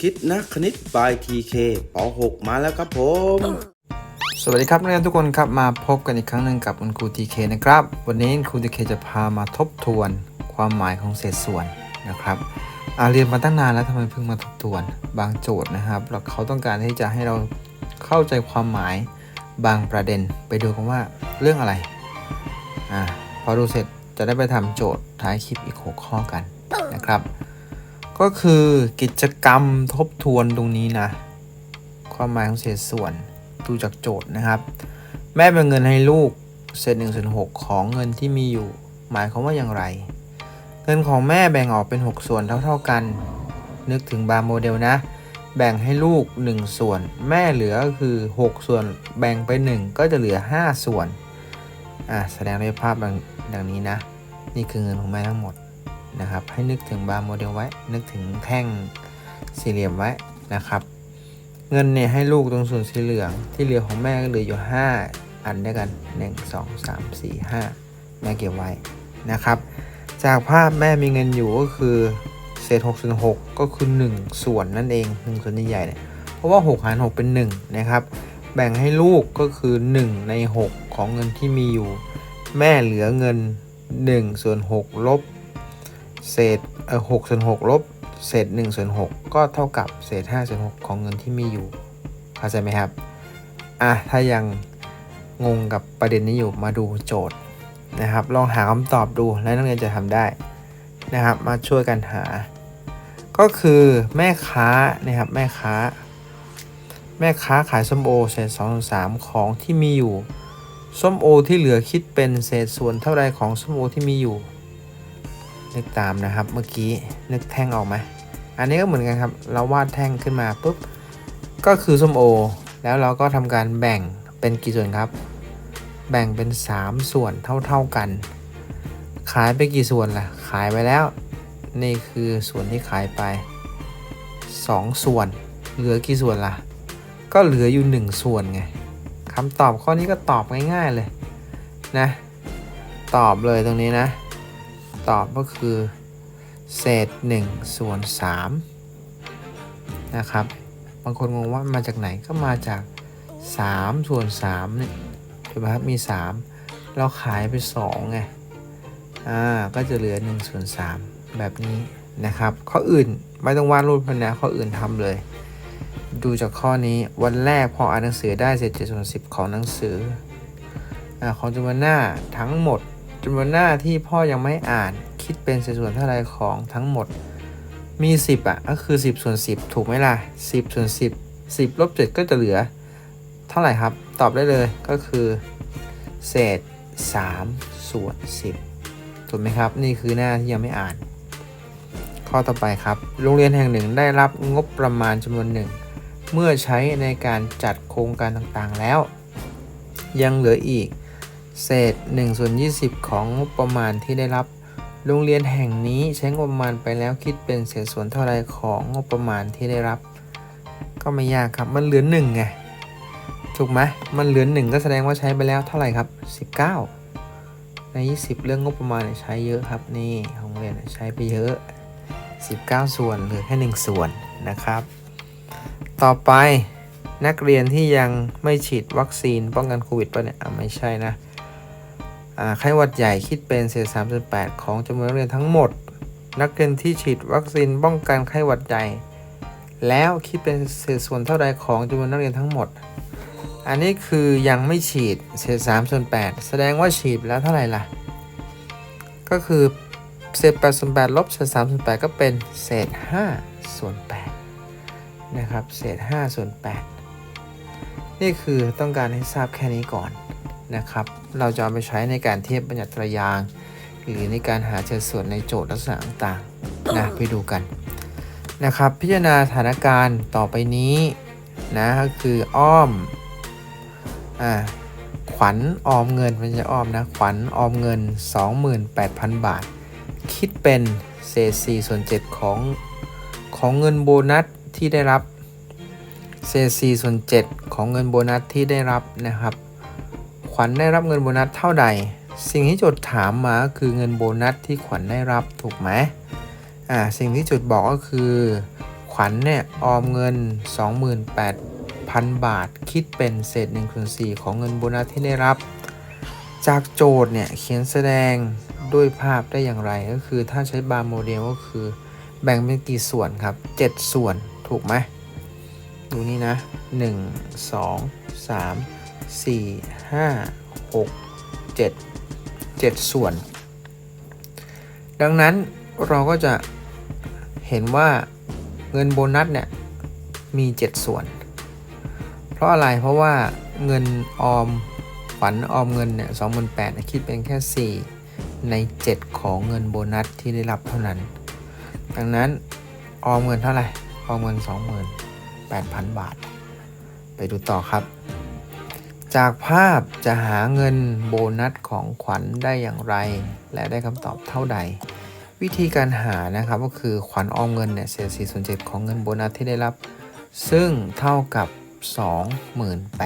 คิดนักคณิต by TK ป .6 มาแล้วครับผม สวัสดีครับนักเรียนทุกคนครับมาพบกันอีกครั้งหนึ่งกับคุณครูทีเคนะครับ วันนี้ครูทีเคจะพามาทบทวนความหมายของเศษส่วนนะครับอาเรียนมาตั้งนานแล้วทำไมเพิ่งมาทบทวนบางโจทย์นะครับแล้วเขาต้องการที่จะให้เราเข้าใจความหมายบางประเด็นไปดูกันว่าเรื่องอะไรอ่าพอดูเสร็จจะได้ไปทำโจทย์ท้ายคลิปอีก6ข้อกันนะครับ ก็คือกิจกรรมทบทวนตรงนี้นะ ความหมายของเศษส่วนดูจากโจทย์นะครับ แม่แบ่งเงินให้ลูกเศษหนึ่งส่วนหกของเงินที่มีอยู่ หมายความว่าอย่างไร เงินของแม่แบ่งออกเป็น 6 ส่วนเท่าๆกัน นึกถึงบาร์โมเดลนะ แบ่งให้ลูก 1 ส่วน แม่เหลือก็คือ 6 ส่วนแบ่งไป 1 ก็จะเหลือ 5 ส่วนอ่าแสดงในภาพดังดังนี้นะ นี่คือเงินของแม่ทั้งหมด นะครับ ให้นึกถึงบาร์โมเดลไว้ นึกถึงแท่งสี่เหลี่ยมไว้นะครับ เงินเนี่ยให้ลูกตรงส่วนสีเหลือง ที่เหลือของแม่ก็เหลืออยู่ 5 อันด้วยกัน 1 2 3 4 5 แม่เก็บไว้นะครับ จากภาพแม่มีเงินอยู่ก็คือเศษ6ส่วน6ก็คือ 1 ส่วนนั่นเอง1ส่วนใหญ่เนี่ยเพราะว่า6หาร6เป็น 1 นะครับ แบ่งให้ลูกก็คือ 1 ใน 6 ของเงินที่มีอยู่ แม่เหลือเงิน1ส่วน6ลบ เศษเออ6ส่วน6ลบเศษ1ส่วน6ก็เท่ากับเศษ5ส่วน6ของเงินที่มีอยู่ เข้าใจไหมครับ อะ ถ้ายังงงกับประเด็นนี้อยู่มาดูโจทย์นะครับ ลองหาคำตอบดูและนักเรียนจะทำได้นะครับ มาช่วยกันหา ก็คือแม่ค้านะครับแม่ค้า แม่ค้าขายส้มโอเศษ2ส่วน3ของที่มีอยู่ ส้มโอที่เหลือคิดเป็นเศษส่วนเท่าไรของส้มโอที่มีอยู่ นึกตามนะครับ เมื่อกี้นึกแท่งออกไหมอันนี้ก็เหมือนกันครับ เราวาดแท่งขึ้นมาปุ๊บก็คือส้มโอ แล้วเราก็ทำการแบ่งเป็นกี่ส่วนครับ แบ่งเป็น 3 ส่วนเท่าๆกัน ขายไปกี่ส่วนล่ะ ขายไปแล้ว นี่คือส่วนที่ขายไป 2 ส่วน เหลือกี่ส่วนล่ะ ก็เหลืออยู่ 1 ส่วนไงคำตอบข้อนี้ก็ตอบง่ายๆเลยนะ ตอบเลยตรงนี้นะ ตอบก็คือ เศษ 1 ส่วน3นะครับ บางคนงงว่ามาจากไหนก็มาจาก 3 ส่วน3เนี่ยเห็นไหมครับมี 3 เราขายไป2ไงอ่าก็จะเหลือ1ส่วน3แบบนี้นะครับ ข้ออื่นไม่ต้องวาดรูปพันนะข้ออื่นทำเลย ดูจากข้อนี้วันแรกพออ่านหนังสือได้เศษ7ส่วน10 ของหนังสืออาของจำนวนหน้าทั้งหมด จำนวนหน้าที่พ่อยังไม่อ่านคิดเป็นสัดส่วนเท่าไรของทั้งหมด มี 10 อะ ก็คือ 10ส่วน10 ถูกไหมล่ะ 10ส่วน10 10ลบ7ก็จะเหลือ เท่าไหร่ครับ ตอบได้เลยก็คือ เศษ 3 ส่วน 10 ถูกไหมครับ นี่คือหน้าที่ยังไม่อ่าน ข้อต่อไปครับ โรงเรียนแห่งหนึ่งได้รับงบประมาณจำนวนหนึ่ง เมื่อใช้ในการจัดโครงการต่างๆแล้ว ยังเหลืออีก เศษ1ส่วน20 ของงบประมาณที่ได้รับ โรงเรียนแห่งนี้ใช้งบประมาณไปแล้วคิดเป็นเศษส่วนเท่าไรของงบประมาณที่ได้รับ ก็ไม่ยากครับมันเหลือ1ไงถูกไหมมันเหลือ1ก็แสดงว่าใช้ไปแล้วเท่าไหร่ครับ 19 ใน 20 เรื่องงบประมาณใช้เยอะครับนี่โรงเรียนใช้ไปเยอะ 19 ส่วนเหลือแค่ 1 ส่วนนะครับ ต่อไปนักเรียนที่ยังไม่ฉีดวัคซีนป้องกันโควิดป่ะเนี่ยไม่ใช่นะ ไข้หวัดใหญ่คิดเป็นเศษ 3.8 ของจำนวนนักเรียนทั้งหมด นักเรียนที่ฉีดวัคซีนป้องกันไข้หวัดใหญ่ แล้วคิดเป็นเศษส่วนเท่าใดของจำนวนนักเรียนทั้งหมด อันนี้คือยังไม่ฉีดเศษ3ส่วน8แสดงว่าฉีดแล้วเท่าไหร่ล่ะ ก็คือเศษ8ส่วน8ลบเศษ3ส่วน8ก็เป็นเศษ5ส่วน8นะครับ เศษ5ส่วน8นี่คือต้องการให้ทราบแค่นี้ก่อน นะครับ เราจะเอาไปใช้ในการเทียบบัญญัติตรายาง หรือในการหาเศษส่วนในโจทย์ลักษณะต่างๆนะไปดูกันนะครับ พิจารณาสถานการณ์ต่อไปนี้นะก็คืออ้อมอ่าขวัญออมเงินไม่ใช่อ้อมนะขวัญออมเงิน 28,000 บาท คิดเป็นเศษ4ส่วน7ของของเงินโบนัสที่ได้รับเศษ4ส่วน7ของเงินโบนัสที่ได้รับนะครับ ขวัญได้รับเงินโบนัสเท่าใด สิ่งที่โจทย์ถามมาคือเงินโบนัสที่ขวัญได้รับถูกไหมอ่าสิ่งที่โจทย์บอกก็คือขขวัญเนี่ยออมเงิน 28,000 บาท คิดเป็นเศษ1ส่วน4ของเงินโบนัสที่ได้รับ จากโจทย์เนี่ยเขียนแสดงด้วยภาพได้อย่างไรก็คือถ้าใช้บาร์โมเดลก็คือ แบ่งเป็นกี่ส่วนครับ 7 ส่วนถูกไหมดูนี่นะ 1 2 3 4 5 6 7 7 ส่วน ดังนั้นเราก็จะเห็นว่าเงินโบนัสเนี่ยมี 7 ส่วน เพราะอะไรเพราะว่าเงินออมฝันออมเงินเนี่ยสองหมื่นแปดคิดเป็นแค่ 4 ใน 7 ของเงินโบนัสที่ได้รับเท่านั้น ดังนั้นออมเงินเท่าไหร่ออมเงิน 28,000 บาท ไปดูต่อครับ จากภาพจะหาเงินโบนัสของขวัญได้อย่างไร และได้คำตอบเท่าใด วิธีการหานะครับก็คือขวัญออมเงินเนี่ยเศษ4ส่วน7ของเงินโบนัสที่ได้รับ ซึ่งเท่ากับ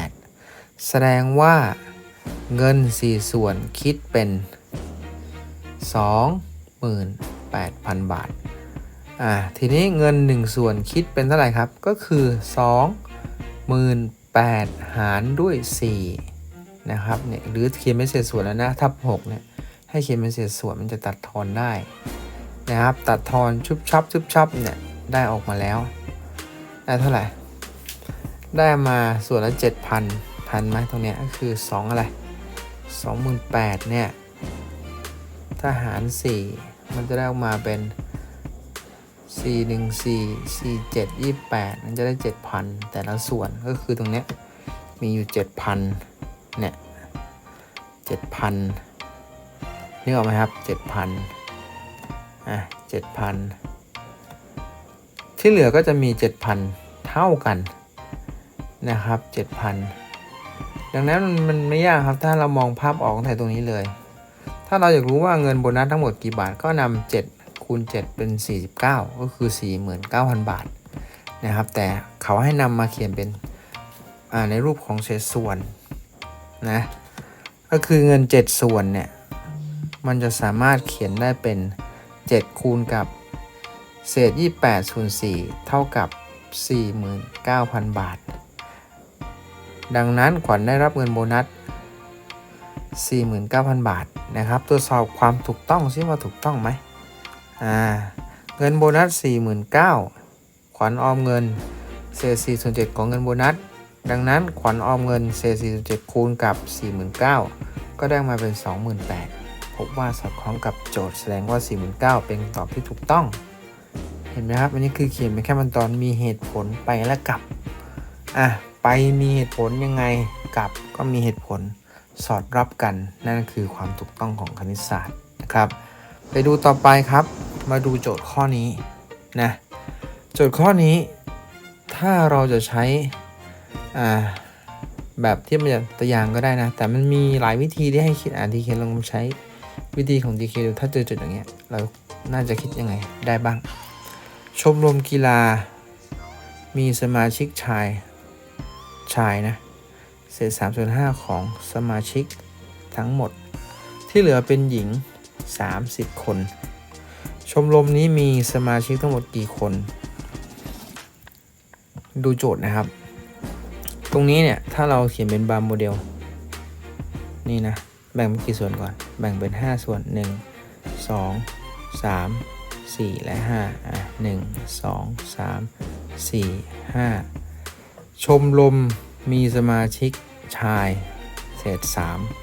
28,000แสดงว่าเงิน 4 ส่วนคิดเป็น 28,000 บาทอ่าทีนี้เงิน 1 ส่วนคิดเป็นเท่าไหร่ครับ ก็คือ 8 หารด้วย4นะครับเนี่ยหรือเขียนเป็นเศษส่วนแล้วนะทับ6เนี่ยให้เขียนเป็นเศษส่วนมันจะตัดทอนได้นะครับ ตัดทอนชุบชับชุบชับเนี่ยได้ออกมาแล้ว ได้เท่าไหร่ ได้มาส่วนละ 7,000ทันไหมตรงเนี้ยก็คือ 2 อะไร 28,000เนี่ยถ้าหาร 4 มันจะได้ออกมาเป็น 4 1 4 4 7 28 มันจะได้ 7,000 แต่ละส่วนก็คือตรงเนี้ยมีอยู่ 7,000 เนี่ย 7,000นึกออกไหมครับ 7,000 อะ 7,000 ที่เหลือก็จะมี 7,000 เท่ากันนะครับ 7,000 ดังนั้นมันไม่ยากครับ ถ้าเรามองภาพออกตั้งแต่ตรงนี้เลย ถ้าเราอยากรู้ว่าเงินโบนัสทั้งหมดกี่บาทก็นำ7 คูณ7เป็น 49 ก็คือ 49,000 บาทนะครับ แต่เขาให้นำมาเขียนเป็นในรูปของเศษส่วนนะก็คือเงิน 7 ส่วนเนี่ย มันจะสามารถเขียนได้เป็น 7 คูณกับเศษ 28ส่วน4เท่ากับ 49,000 บาท ดังนั้นขวัญได้รับเงินโบนัส 49,000 บาทนะครับ ตรวจสอบความถูกต้องซิว่าถูกต้องไหม อ่าเงินโบนัส 49,000 ขวัญออมเงินเศษ4ส่วน7ของเงินโบนัส ดังนั้นขวัญออมเงินเศษ4ส่วน7คูณกับ 49,000 ก็ได้มาเป็น 28,000 พบว่าสอดคล้องกับโจทย์แสดงว่า 49,000 เป็นตอบที่ถูกต้อง เห็นไหมครับ อันนี้คือเขียนเป็นแค่มันตอนมีเหตุผลไปและกลับ อะ ไปมีเหตุผลยังไงกลับก็มีเหตุผลสอดรับกัน นั่นคือความถูกต้องของคณิตศาสตร์นะครับ ไปดูต่อไปครับ มาดูโจทย์ข้อนี้นะโจทย์ข้อนี้ ถ้าเราจะใช้อ่าแบบที่มันจะตัวอย่างก็ได้นะ แต่มันมีหลายวิธีที่ให้คิดอ่านทีเคลองใช้วิธีของทีเคดูถ้าเจอจุดอย่างเงี้ยเราน่าจะคิดยังไงได้บ้าง ชมรมกีฬา มีสมาชิกชายชายนะ เศษ3ส่วน5ของสมาชิกทั้งหมด ที่เหลือเป็นหญิง 30 คน ชมรมนี้มีสมาชิกทั้งหมดกี่คน ดูโจทย์นะครับ ตรงนี้เนี่ย ถ้าเราเขียนเป็นบาร์โมเดล นี่นะ แบ่งเป็นกี่ส่วนก่อน แบ่งเป็น 5 ส่วน 1 2 3 4 และ 5 อะ 1 2 3 4 5 ชมรมมีสมาชิกชาย เศษ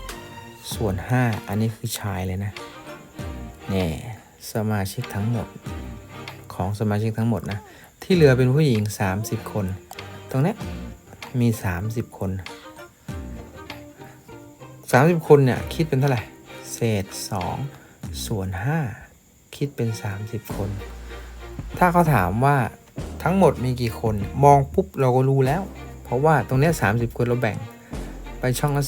3 ส่วน 5 อันนี้คือชายเลยนะ นี่สมาชิกทั้งหมดของสมาชิกทั้งหมดนะ ที่เหลือเป็นผู้หญิง 30 คน ตรงนี้มี 30 คน 30 คนเนี่ยคิดเป็นเท่าไหร่ เศษ 2 ส่วน 5 คิดเป็น 30 คน ถ้าเขาถามว่าทั้งหมดมีกี่คนมองปุ๊บเราก็รู้แล้ว เพราะว่าตรงนี้30 คนเราแบ่งไปช่องละ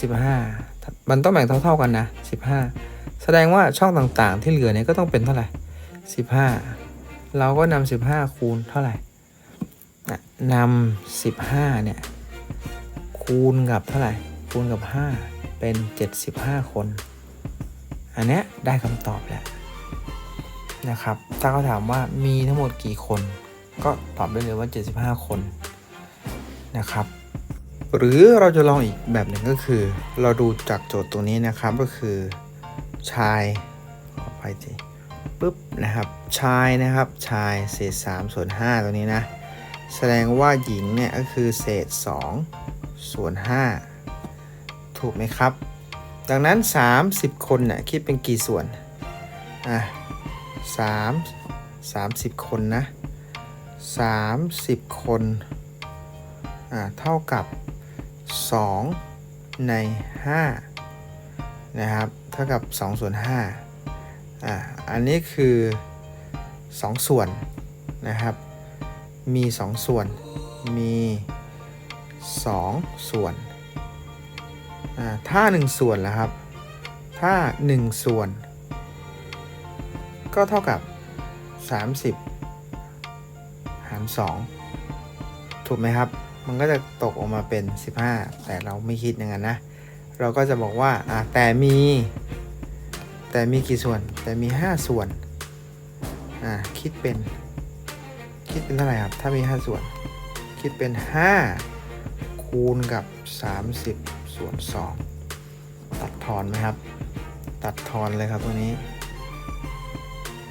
15 มันต้องแบ่งเท่า ๆกันนะ 15 แสดงว่าช่องต่างๆ ที่เหลือเนี่ยก็ต้องเป็นเท่าไหร่15 เราก็นำ15 คูณเท่าไหร่นำ15 เนี่ย คูณกับเท่าไหร่ คูณกับ 5 เป็น 75 คน อันเนี้ยได้คำตอบแล้วนะครับ ถ้าเขาถามว่ามีทั้งหมดกี่คน ก็ตอบได้เลยว่า 75 คนนะครับ หรือเราจะลองอีกแบบหนึ่งก็คือ เราดูจากโจทย์ตรงนี้นะครับก็คือ ชายขอไปทีปุ๊บนะครับชายนะครับชายเศษ3ส่วน5ตรงนี้นะ แสดงว่าหญิงเนี่ยก็คือเศษ2ส่วน5ถูกไหมครับ ดังนั้น 30 คนเนี่ยคิดเป็นกี่ส่วนอะ3 30คนนะ30คนอ่าเท่ากับ2ใน5 นะครับ เท่ากับ 2 ส่วน5อ่าอันนี้คือ 2 ส่วนนะครับ มี 2 ส่วน มี 2 ส่วนอ่าถ้า 1 ส่วนแล้วครับ ถ้า 1 ส่วน ก็เท่ากับ 30 หาร 2 ถูกไหมครับ มันก็จะตกออกมาเป็น 15 แต่เราไม่คิดอย่างนั้นนะ เราก็จะบอกว่าอ่าแต่มี แต่มีกี่ส่วน แต่มี 5 ส่วนอ่าคิดเป็น คิดเป็นเท่าไหร่ครับ ถ้ามี 5 ส่วน คิดเป็น 5 คูณกับ 30 ส่วน 2 ตัดทอนไหมครับ ตัดทอนเลยครับตัวนี้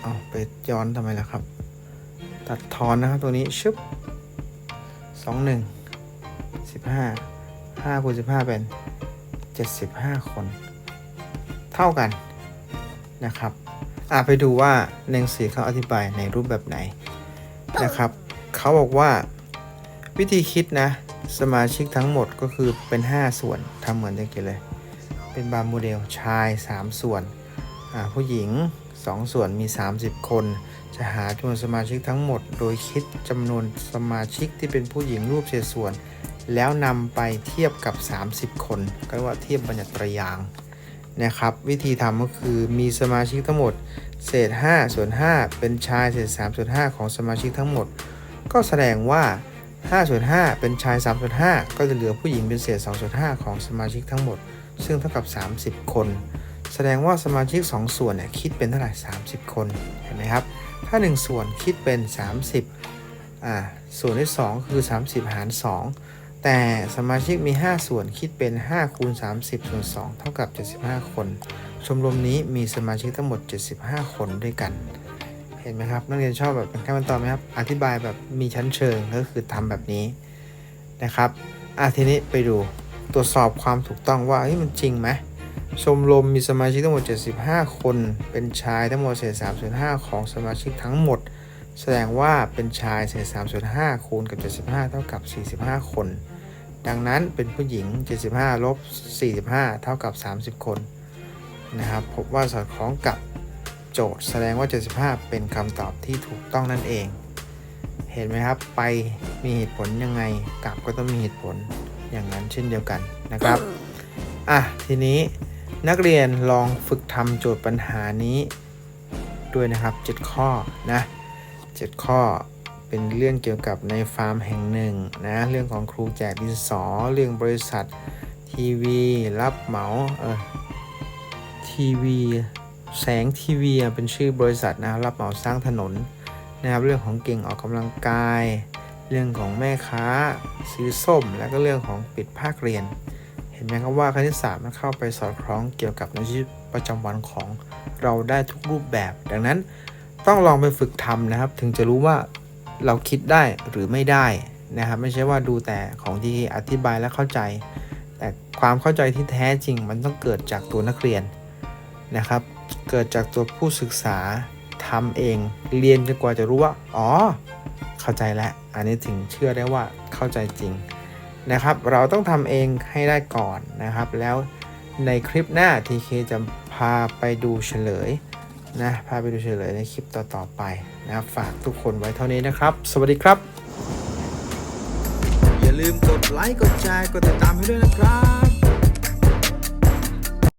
เอาไปย้อนทำไมล่ะครับ ตัดทอนนะครับตัวนี้ชึบสองหนึ่งสิบห้าห้าคูณสิบห้าเป็น เจ็ดสิบห้าคน เท่ากันนะครับอะไปดูว่าในหนังสือเขาอธิบายในรูปแบบไหนนะครับเขาบอกว่าวิธีคิดนะ สมาชิกทั้งหมดก็คือเป็น 5 ส่วนทำเหมือนเดิมเลย เป็นบาร์โมเดลชาย 3 ส่วน ผู้หญิง 2 ส่วนมี 30 คน จะหาจำนวนสมาชิกทั้งหมด โดยคิดจำนวนสมาชิกที่เป็นผู้หญิงรูปเศษส่วน แล้วนำไปเทียบกับ 30 คนก็เรียกว่าเทียบบัญญัตรยางนะครับ วิธีทำก็คือมีสมาชิกทั้งหมด เศษ 5 ส่วน 5 เป็นชายเศษ3ส่วน5ของสมาชิกทั้งหมด ก็แสดงว่า5ส่วน5เป็นชาย3ส่วน5ก็จะเหลือผู้หญิงเป็นเศษ2ส่วน5ของสมาชิกทั้งหมด ซึ่งเท่ากับ 30 คน แสดงว่าสมาชิก 2 ส่วนเนี่ยคิดเป็นเท่าไหร่ 30 คนเห็นไหมครับ ถ้า 1 ส่วนคิดเป็น 30อ่าส่วนที่ 2 คือ 30 หาร 2 แต่สมาชิกมี 5 ส่วนคิดเป็น5คูณ30 ส่วน 2 เท่ากับ 75 คน ชมรมนี้มีสมาชิกทั้งหมด 75 คนด้วยกัน เห็นไหมครับ นักเรียนชอบแบบเป็นขั้นตอนไหมครับ อธิบายแบบมีชั้นเชิงก็คือทำแบบนี้นะครับอะทีนี้ไปดูตรวจสอบความถูกต้องว่าเฮ้ยมันจริงไหมชมรมมีสมาชิกทั้งหมด 75 คน เป็นชายทั้งหมดเศษ3ส่วน5ของสมาชิกทั้งหมด แสดงว่าเป็นชายเศษ3ส่วน5คูณกับ 75 เท่ากับ 45 คน ดังนั้นเป็นผู้หญิง 75 ลบ 45 เท่ากับ 30 คนนะครับพบว่าสอดคล้องกับโจทย์แสดงว่า 75 เป็นคำตอบที่ถูกต้องนั่นเอง เห็นไหมครับ ไปมีเหตุผลยังไงกลับก็ต้องมีเหตุผลอย่างนั้นเช่นเดียวกันนะครับ อะ ทีนี้นักเรียนลองฝึกทำโจทย์ปัญหานี้ด้วยนะครับ 7 ข้อนะ 7 ข้อ เป็นเรื่องเกี่ยวกับในฟาร์มแห่งหนึ่งนะเรื่องของครูแจกดินสอเรื่องบริษัททีวีรับเหมาเออทีวีแสงทีวีเป็นชื่อบริษัทนะรับเหมาสร้างถนนนะครับเรื่องของเก่งออกกำลังกาย เรื่องของแม่ค้าซื้อส้ม แล้วก็เรื่องของปิดภาคเรียน เห็นไหมครับว่าคณิตศาสตร์มันเข้าไปสอดคล้องเกี่ยวกับในชีวิตประจำวันของเราได้ทุกรูปแบบ ดังนั้นต้องลองไปฝึกทำนะครับ ถึงจะรู้ว่า เราคิดได้หรือไม่ได้นะครับ ไม่ใช่ว่าดูแต่ของที่อธิบายและเข้าใจ แต่ความเข้าใจที่แท้จริงมันต้องเกิดจากตัวนักเรียนนะครับ เกิดจากตัวผู้ศึกษาทำเองเรียนจนกว่าจะรู้ว่า อ๋อ เข้าใจแล้ว อันนี้ถึงเชื่อได้ว่าเข้าใจจริงนะครับ เราต้องทำเองให้ได้ก่อนนะครับ แล้วในคลิปหน้า TK จะพาไปดูเฉลยนะพาไปดูเฉลยในคลิปต่อๆไป นะครับฝากทุกคนไว้เท่านี้นะครับ สวัสดีครับ อย่าลืมกดไลค์กดแชร์กดติดตามให้ด้วยนะครับ